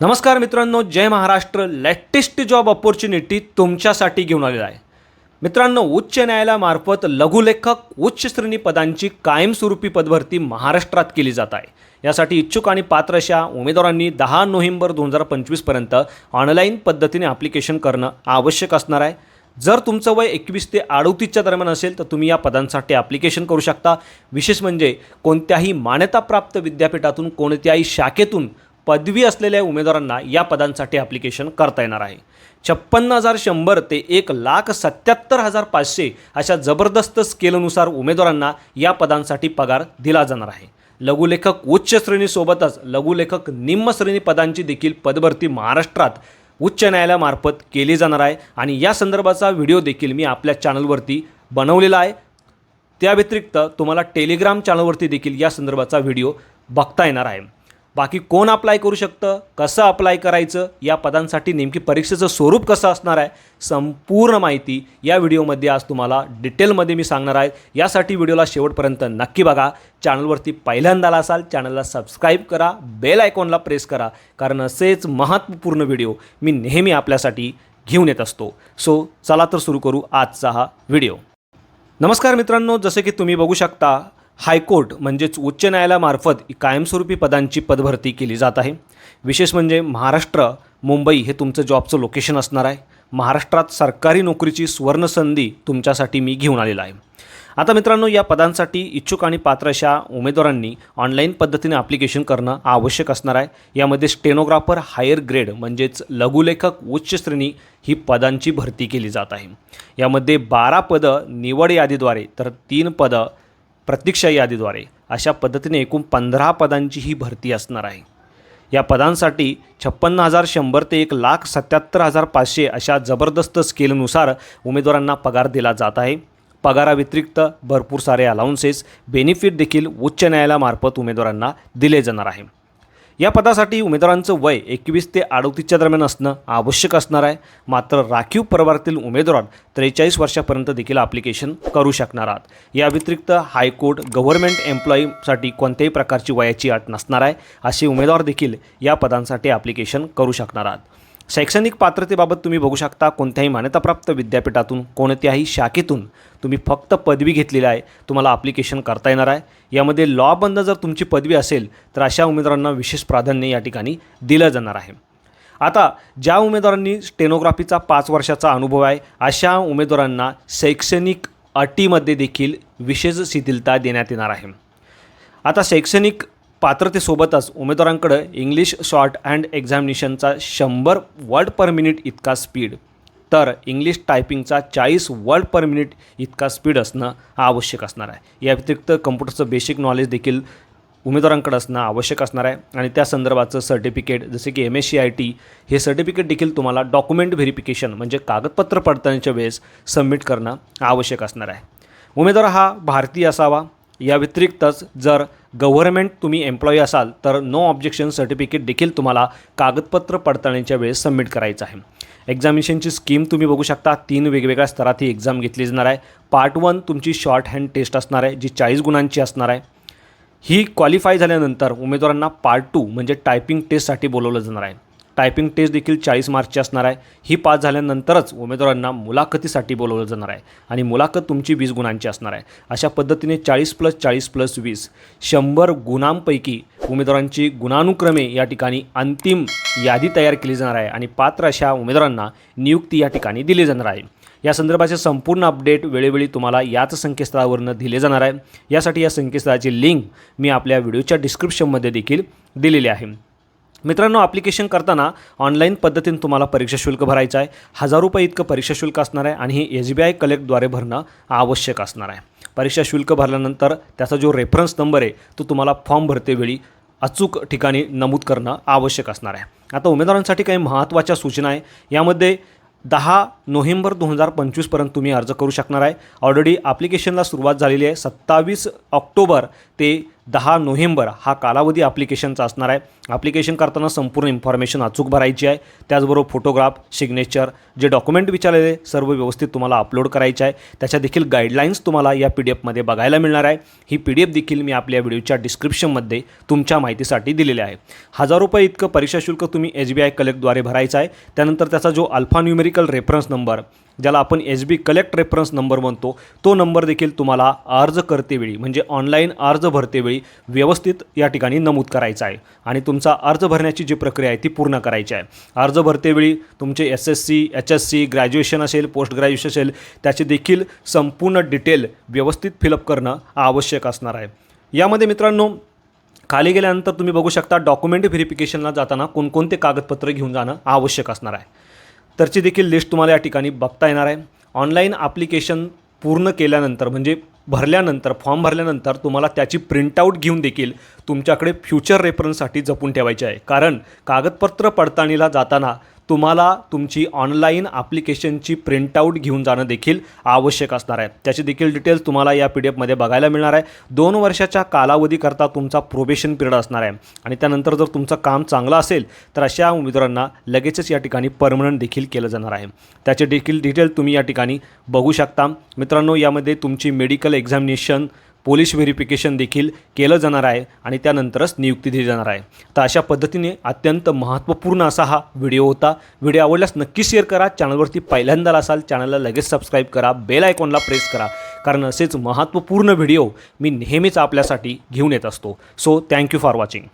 नमस्कार मित्रांनो जय महाराष्ट्र. लेटेस्ट जॉब ऑपॉर्च्युनिटी तुमच्यासाठी घेऊन आलेला आहे. मित्रांनो उच्च न्यायालयामार्फत लघुलेखक उच्च श्रेणी पदांची कायमस्वरूपी पदभरती महाराष्ट्रात केली जात आहे. यासाठी इच्छुक आणि पात्र अशा उमेदवारांनी दहा नोव्हेंबर दोन हजार पंचवीसपर्यंत ऑनलाईन पद्धतीने ॲप्लिकेशन करणं आवश्यक असणार आहे. जर तुमचं वय एकवीस ते अडोतीसच्या दरम्यान असेल तर तुम्ही या पदांसाठी ॲप्लिकेशन करू शकता. विशेष म्हणजे कोणत्याही मान्यताप्राप्त विद्यापीठातून कोणत्याही शाखेतून पदवी असलेल्या उमेदवारांना या पदांसाठी ॲप्लिकेशन करता येणार आहे. छप्पन्न हजार शंभर ते एक लाख सत्याहत्तर हजार पाचशे अशा जबरदस्त स्केलनुसार उमेदवारांना या पदांसाठी पगार दिला जाणार आहे. लघुलेखक उच्च श्रेणीसोबतच लघुलेखक निम्न श्रेणी पदांची देखील पदभरती महाराष्ट्रात उच्च न्यायालयामार्फत केली जाणार आहे. आणि या संदर्भाचा व्हिडिओ देखील मी आपल्या चॅनलवरती बनवलेला आहे. त्या व्यतिरिक्त तुम्हाला टेलिग्राम चॅनलवरती देखील या संदर्भाचा व्हिडिओ बघता येणार आहे. बाकी कोण अप्लाय करू शकतं कसं अप्लाय करायचं या पदांसाठी नेमकी परीक्षेचं स्वरूप कसं असणार आहे संपूर्ण माहिती या व्हिडिओमध्ये आज तुम्हाला डिटेलमध्ये मी सांगणार आहे. यासाठी व्हिडिओला शेवटपर्यंत नक्की बघा. चॅनलवरती पहिल्यांदाला असाल चॅनलला सबस्क्राईब करा बेल आयकॉनला प्रेस करा कारण असेच महत्त्वपूर्ण व्हिडिओ मी नेहमी आपल्यासाठी घेऊन येत असतो. सो चला तर सुरू करू आजचा हा व्हिडिओ. नमस्कार मित्रांनो जसे की तुम्ही बघू शकता हायकोर्ट म्हणजेच उच्च न्यायालयामार्फत कायमस्वरूपी पदांची पदभरती केली जात आहे. विशेष म्हणजे महाराष्ट्र मुंबई हे तुमचं जॉबचं लोकेशन असणार आहे. महाराष्ट्रात सरकारी नोकरीची सुवर्णसंधी तुमच्यासाठी मी घेऊन आलेला आहे. आता मित्रांनो या पदांसाठी इच्छुक आणि पात्र अशा उमेदवारांनी ऑनलाईन पद्धतीने ॲप्लिकेशन करणं आवश्यक असणार आहे. यामध्ये स्टेनोग्राफर हायर ग्रेड म्हणजेच लघुलेखक उच्च श्रेणी ही पदांची भरती केली जात आहे. यामध्ये बारा पदं निवड यादीद्वारे तर तीन पदं प्रतीक्षा यादीद्वारे अशा पद्धतीने एकूण पंधरा पदांची ही भरती असणार आहे. या पदांसाठी छप्पन्न हजार शंभर ते एक लाख सत्याहत्तर हजार पाचशे अशा जबरदस्त स्केलनुसार उमेदवारांना पगार दिला जात आहे. पगाराव्यतिरिक्त भरपूर सारे अलाउन्सेस बेनिफिट देखील उच्च न्यायालयामार्फत उमेदवारांना दिले जाणार आहे. या पदासाठी उमेदवारांचं वय एकवीस ते अडोतीसच्या दरम्यान असणं आवश्यक असणार आहे. मात्र राखीव परवारातील उमेदवार त्रेचाळीस वर्षापर्यंत देखील ॲप्लिकेशन करू शकणार आहात. या व्यतिरिक्त हायकोर्ट गव्हर्नमेंट एम्प्लॉईसाठी कोणत्याही प्रकारची वयाची अट नसणार आहे असे उमेदवार देखील या पदांसाठी ॲप्लिकेशन करू शकणार आहात. शैक्षणिक पात्रतेबाबत तुम्ही बघू शकता कोणत्याही मान्यताप्राप्त विद्यापीठातून कोणत्याही शाखेतून तुम्ही फक्त पदवी घेतलेली आहे. तुम्हाला ॲप्लिकेशन करता येणार आहे. यामध्ये लॉबंद जर तुमची पदवी असेल तर अशा उमेदवारांना विशेष प्राधान्य या ठिकाणी दिलं जाणार आहे. आता ज्या उमेदवारांनी स्टेनोग्राफीचा पाच वर्षाचा अनुभव आहे अशा उमेदवारांना शैक्षणिक अटीमध्ये देखील विशेष शिथिलता देण्यात येणार आहे. आता शैक्षणिक पात्रतेसोबतच उमेदवारांकडं इंग्लिश शॉर्ट हँड एक्झामिनेशनचा शंभर वर्ड पर मिनिट इतका स्पीड तर इंग्लिश टायपिंगचा चाळीस वर्ड पर मिनिट इतका स्पीड असणं आवश्यक असणार आहे. या व्यतिरिक्त कम्प्युटरचं बेसिक नॉलेज देखील उमेदवारांकडे असणं आवश्यक असणार आहे. आणि त्या संदर्भाचं सर्टिफिकेट जसे की M S C I T हे सर्टिफिकेट देखील तुम्हाला डॉक्युमेंट व्हेरिफिकेशन म्हणजे कागदपत्र पडताळणीच्या वेळेस सबमिट करणं आवश्यक असणार आहे. उमेदवार हा भारतीय असावा. या व्यतिरिक्तच जर गव्हर्नमेंट तुम्ही एम्प्लॉई असाल तर नो ऑब्जेक्शन सर्टिफिकेट देखील तुम्हाला कागदपत्र पडताळणीच्या वेळेस सबमिट करायचं आहे. एक्झामिनेशनची स्कीम तुम्ही बघू शकता. तीन वेगवेगळ्या स्तरात ही एक्झाम घेतली जाणार आहे. पार्ट वन तुमची शॉर्ट हँड टेस्ट असणार आहे जी चाळीस गुणांची असणार आहे. ही क्वालिफाय झाल्यानंतर उमेदवारांना पार्ट टू म्हणजे टायपिंग टेस्टसाठी बोलवलं जाणार आहे. टायपिंग टेस्ट देखील चाळीस मार्चची असणार आहे. ही पास झाल्यानंतरच उमेदवारांना मुलाखतीसाठी बोलवलं जाणार आहे आणि मुलाखत तुमची वीस गुणांची असणार आहे. अशा पद्धतीने चाळीस प्लस चाळीस प्लस वीस शंभर गुणांपैकी उमेदवारांची गुणानुक्रमे या ठिकाणी अंतिम यादी तयार केली जाणार आहे आणि पात्र अशा उमेदवारांना नियुक्ती या ठिकाणी दिली जाणार आहे. या संदर्भाचे संपूर्ण अपडेट वेळोवेळी तुम्हाला याच संकेतस्थळावरनं दिले जाणार आहे. यासाठी या संकेतस्थळाची लिंक मी आपल्या व्हिडिओच्या डिस्क्रिप्शनमध्ये देखील दिलेली आहे. मित्रांनो ॲप्लिकेशन करताना ऑनलाईन पद्धतीने तुम्हाला परीक्षा शुल्क भरायचं आहे. हजार रुपये इतकं परीक्षा शुल्क असणार आहे आणि हे एस बी आय कलेक्टद्वारे भरणं आवश्यक असणार आहे. परीक्षा शुल्क भरल्यानंतर त्याचा जो रेफरन्स नंबर आहे तो तुम्हाला फॉर्म भरतेवेळी अचूक ठिकाणी नमूद करणं आवश्यक असणार आहे. आता उमेदवारांसाठी काही महत्त्वाच्या सूचना आहे. यामध्ये दहा नोव्हेंबर दोन हजार पंचवीसपर्यंत तुम्ही अर्ज करू शकणार आहे. ऑलरेडी ॲप्लिकेशनला सुरुवात झालेली आहे. सत्तावीस ऑक्टोबर ते दहा नोव्हेंबर हा कालावधी ॲप्लिकेशनचा असणार आहे. ॲप्लिकेशन करताना संपूर्ण इन्फॉर्मेशन अचूक भरायची आहे. त्याचबरोबर फोटोग्राफ सिग्नेचर जे डॉक्युमेंट विचारलेले सर्व व्यवस्थित तुम्हाला अपलोड करायचे आहे. त्याच्या देखील गाईडलाईन्स तुम्हाला या पी डी एफमध्ये बघायला मिळणार आहे. ही पी डी एफ देखील मी आपल्या व्हिडिओच्या डिस्क्रिप्शनमध्ये तुमच्या माहितीसाठी दिलेले आहे. हजार रुपये इतकं परीक्षा शुल्क तुम्ही एस बी आय कलेक्टद्वारे भरायचं आहे. त्यानंतर त्याचा जो अल्फा न्यूमेरिकल रेफरन्स नंबर ज्याला आपण S B collect reference number म्हणतो तो नंबर देखील तुम्हाला अर्ज करतेवेळी म्हणजे ऑनलाईन अर्ज भरतेवेळी व्यवस्थित या ठिकाणी नमूद करायचं आहे. आणि तुमचा अर्ज भरण्याची जी प्रक्रिया आहे ती पूर्ण करायची आहे. अर्ज भरतेवेळी तुमचे S S C H S C graduation असेल पोस्ट ग्रॅज्युएशन असेल त्याचे देखील संपूर्ण डिटेल व्यवस्थित फिलअप करणं आवश्यक असणार आहे. यामध्ये मित्रांनो खाली गेल्यानंतर तुम्ही बघू शकता डॉक्युमेंट व्हेरिफिकेशनला जाताना कोणकोणते कागदपत्र घेऊन जाणं आवश्यक असणार आहे. तरची देखील लिस्ट तुम्हाला या ठिकाणी बघता येणार आहे. ऑनलाईन ॲप्लिकेशन पूर्ण केल्यानंतर म्हणजे भरल्यानंतर फॉर्म भरल्यानंतर तुम्हाला त्याची प्रिंटआउट घेऊन देखील तुमच्याकडे फ्युचर रेफरन्ससाठी जपून ठेवायचे आहे. कारण कागदपत्र पडताळणीला जाताना तुम्हाला तुमची ऑनलाईन ॲप्लिकेशनची प्रिंटआउट घेऊन जाणं देखील आवश्यक असणार आहे. त्याची देखील डिटेल्स तुम्हाला या पी डी एफमध्ये बघायला मिळणार आहे. दोन वर्षाच्या कालावधीकरता तुमचा प्रोबेशन पिरियड असणार आहे. आणि त्यानंतर जर तुमचं काम चांगलं असेल तर अशा उमेदवारांना लगेचच या ठिकाणी परमनंट देखील केलं जाणार आहे. त्याचे देखील डिटेल तुम्ही या ठिकाणी बघू शकता. मित्रांनो यामध्ये तुमची मेडिकल एक्झामिनेशन पोलीस व्हेरिफिकेशन देखील केलं जाणार आहे आणि त्यानंतरच नियुक्ती दिली जाणार आहे. तर अशा पद्धतीने अत्यंत महत्त्वपूर्ण असा हा व्हिडिओ होता. व्हिडिओ आवडल्यास नक्की शेअर करा. चॅनलवरती पहिल्यांदा असाल चॅनलला लगेच सबस्क्राईब करा. बेल आयकॉनला प्रेस करा. कारण असेच महत्त्वपूर्ण व्हिडिओ मी नेहमीच आपल्यासाठी घेऊन येत असतो. So thank you for watching